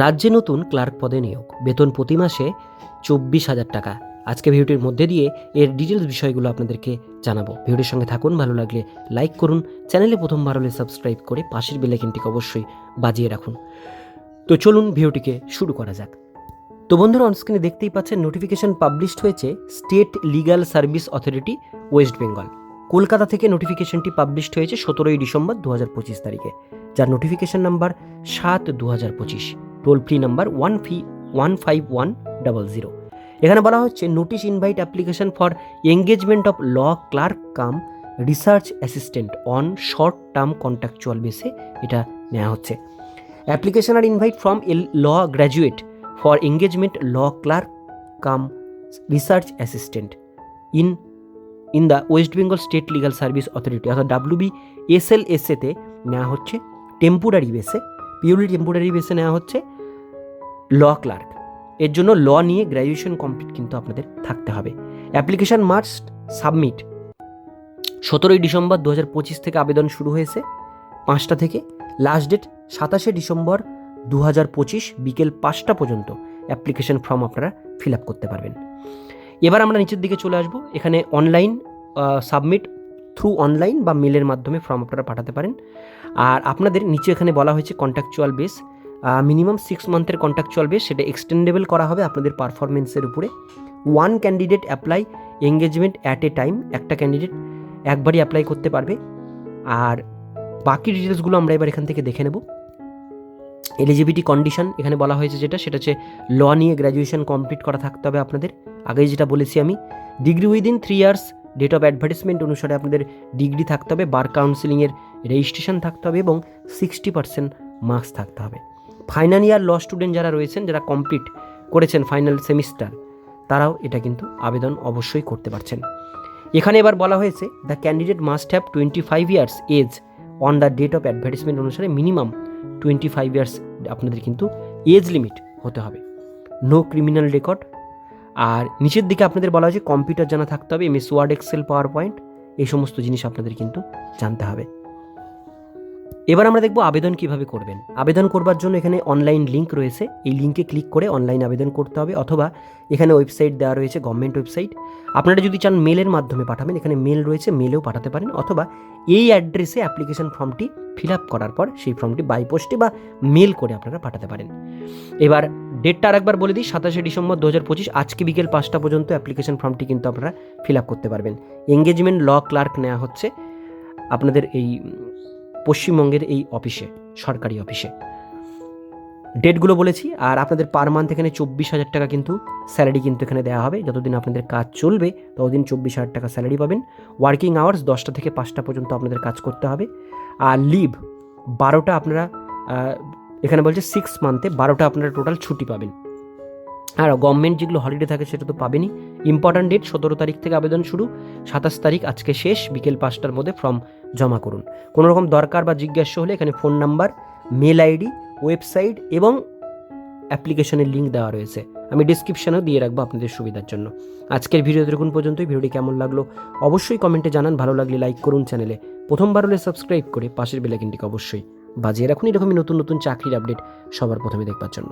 রাজ্যে নতুন ক্লার্ক পদে নিয়োগ। বেতন প্রতি মাসে চব্বিশ হাজার টাকা। আজকে ভিডিওটির মধ্যে দিয়ে এর ডিটেলস বিষয়গুলো আপনাদেরকে জানাব। ভিডিওর সঙ্গে থাকুন, ভালো লাগলে লাইক করুন, চ্যানেলে প্রথমবার হলে সাবস্ক্রাইব করে পাশের বেলাইকিনটিকে অবশ্যই বাজিয়ে রাখুন। তো চলুন ভিডিওটিকে শুরু করা যাক। তো বন্ধুরা অনস্ক্রিনে দেখতেই পাচ্ছেন নোটিফিকেশন পাবলিশড হয়েছে state legal service authority West Bengal Kolkata থেকে নোটিফিকেশনটি পাবলিশড হয়েছে সতেরোই ডিসেম্বর দু হাজার পঁচিশ তারিখে। যার নোটিফিকেশন নাম্বার সাত দু হাজার পঁচিশ। Toll free number one five one five one double zero এখানে বলা হচ্ছে notice invite application for engagement of law clerk cum research assistant on short term contractual বেসে এটা নেওয়া হচ্ছে। Application R invite from a law graduate for engagement law clerk cum research assistant in in the West Bengal state legal service authority অর্থাৎ WB S L এসএতে নেওয়া হচ্ছে temporary বেসে purely temporary বেসে নেওয়া হচ্ছে। Law clerk. এর জন্য ল নিয়ে গ্র্যাজুয়েশন কমপ্লিট কিন্তু আপনাদের থাকতে হবে। Application must submit. সতেরোই ডিসেম্বর দু হাজার পঁচিশ থেকে আবেদন শুরু হয়েছে। পাঁচটা থেকে লাস্ট ডেট সাতাশে ডিসেম্বর দু হাজার পঁচিশ বিকেল পাঁচটা পর্যন্ত অ্যাপ্লিকেশন ফর্ম আপনারা ফিল আপ করতে পারবেন। এবার আমরা নিচের দিকে চলে আসব। এখানে অনলাইন সাবমিট থ্রু অনলাইন বা মেলের মাধ্যমে ফর্ম আপনারা পাঠাতে পারেন। আর আপনাদের নিচে এখানে বলা হয়েছে কন্ট্রাকচুয়াল বেস। মিনিমাম সিক্স মান্থের কন্ট্রাকচুয়াল চলবে, সেটা এক্সটেন্ডেবল করা হবে আপনাদের পারফরমেন্সের উপরে। One candidate apply engagement at a time একটা ক্যান্ডিডেট একবারই অ্যাপ্লাই করতে পারবে। আর বাকি ডিটেলসগুলো আমরা এবার এখান থেকে দেখে নেব। এলিজিবিলিটি কন্ডিশন এখানে বলা হয়েছে যেটা, সেটা হচ্ছে ল নিয়ে গ্র্যাজুয়েশন কমপ্লিট করা থাকতে হবে আপনাদের। আগেই যেটা বলেছি আমি degree within three years date of advertisement অনুসারে আপনাদের ডিগ্রি থাকতে হবে বার কাউন্সিলিংয়ের রেজিস্ট্রেশন থাকতে হবে এবং সিক্সটি পার্সেন্ট মার্কস থাকতে হবে। ফাইনাল ইয়ার ল স্টুডেন্ট যারা রয়েছেন, যারা কমপ্লিট করেছেন ফাইনাল সেমিস্টার তারাও এটা কিন্তু আবেদন অবশ্যই করতে পারছেন। এখানে এবার বলা হয়েছে the candidate must have twenty five years age on the date of advertisement অনুসারে মিনিমাম টোয়েন্টি ফাইভ ইয়ার্স আপনাদের কিন্তু এজ লিমিট হতে হবে। নো ক্রিমিনাল রেকর্ড আর নিচের দিকে আপনাদের বলা হয়েছে কম্পিউটার জানা থাকতে হবে MS Word Excel PowerPoint এই সমস্ত জিনিস আপনাদের কিন্তু জানতে হবে। এবার আমরা দেখব আবেদন কীভাবে করবেন। আবেদন করবার জন্য এখানে অনলাইন লিঙ্ক রয়েছে। এই লিঙ্কে ক্লিক করে অনলাইন আবেদন করতে হবে অথবা এখানে ওয়েবসাইট দেওয়া রয়েছে গভর্নমেন্ট ওয়েবসাইট আপনারা যদি চান মেলের মাধ্যমে পাঠাবেন, এখানে মেল রয়েছে মেলেও পাঠাতে পারেন অথবা এই অ্যাড্রেসে অ্যাপ্লিকেশন ফর্মটি ফিল আপ করার পর সেই ফর্মটি বাই পোস্টে বা মেল করে আপনারা পাঠাতে পারেন। এবার ডেটটা আরেকবার বলে দিই, সাতাশে ডিসেম্বর দু হাজার পঁচিশ, আজকে বিকেল পাঁচটা পর্যন্ত অ্যাপ্লিকেশন ফর্মটি কিন্তু আপনারা ফিল আপ করতে পারবেন। এঙ্গেজমেন্ট ল ক্লার্ক নেওয়া হচ্ছে। আপনাদের এই পশ্চিমবঙ্গের এই অফিসে, সরকারি অফিসে। ডেটগুলো বলেছি, আর আপনাদের পার মান্থ এখানে চব্বিশ হাজার টাকা কিন্তু স্যালারি কিন্তু এখানে দেওয়া হবে। যতদিন আপনাদের কাজ চলবে, ততদিন চব্বিশ হাজার টাকা স্যালারি পাবেন। ওয়ার্কিং আওয়ার্স দশটা থেকে পাঁচটা পর্যন্ত আপনাদের কাজ করতে হবে। আর লিভ, বারোটা আপনারা এখানে বলছে সিক্স মান্থে বারোটা আপনারা টোটাল ছুটি পাবেন। আর গভর্নমেন্ট যেগুলো হলিডে থাকে সেটা তো পাবেনই। ইম্পর্ট্যান্ট ডেট সতেরো তারিখ থেকে আবেদন শুরু, সাতাশ তারিখ আজকে শেষ, বিকেল পাঁচটার মধ্যে ফর্ম জমা করুন। কোনো রকম দরকার বা জিজ্ঞাসা হলে এখানে phone number, mail ID, website এবং অ্যাপ্লিকেশনের লিঙ্ক দেওয়া রয়েছে। আমি ডিসক্রিপশনেও দিয়ে রাখব আপনাদের সুবিধার জন্য। আজকের ভিডিও দেখুন পর্যন্তই। ভিডিওটি কেমন লাগল অবশ্যই কমেন্টে জানান। ভালো লাগলে লাইক করুন চ্যানেলে। প্রথমবার হলে সাবস্ক্রাইব করে পাশের বেলাইকিনটিকে অবশ্যই বাজিয়ে রাখুন। এরকমই নতুন নতুন চাকরির আপডেট সবার প্রথমে দেখবার জন্য।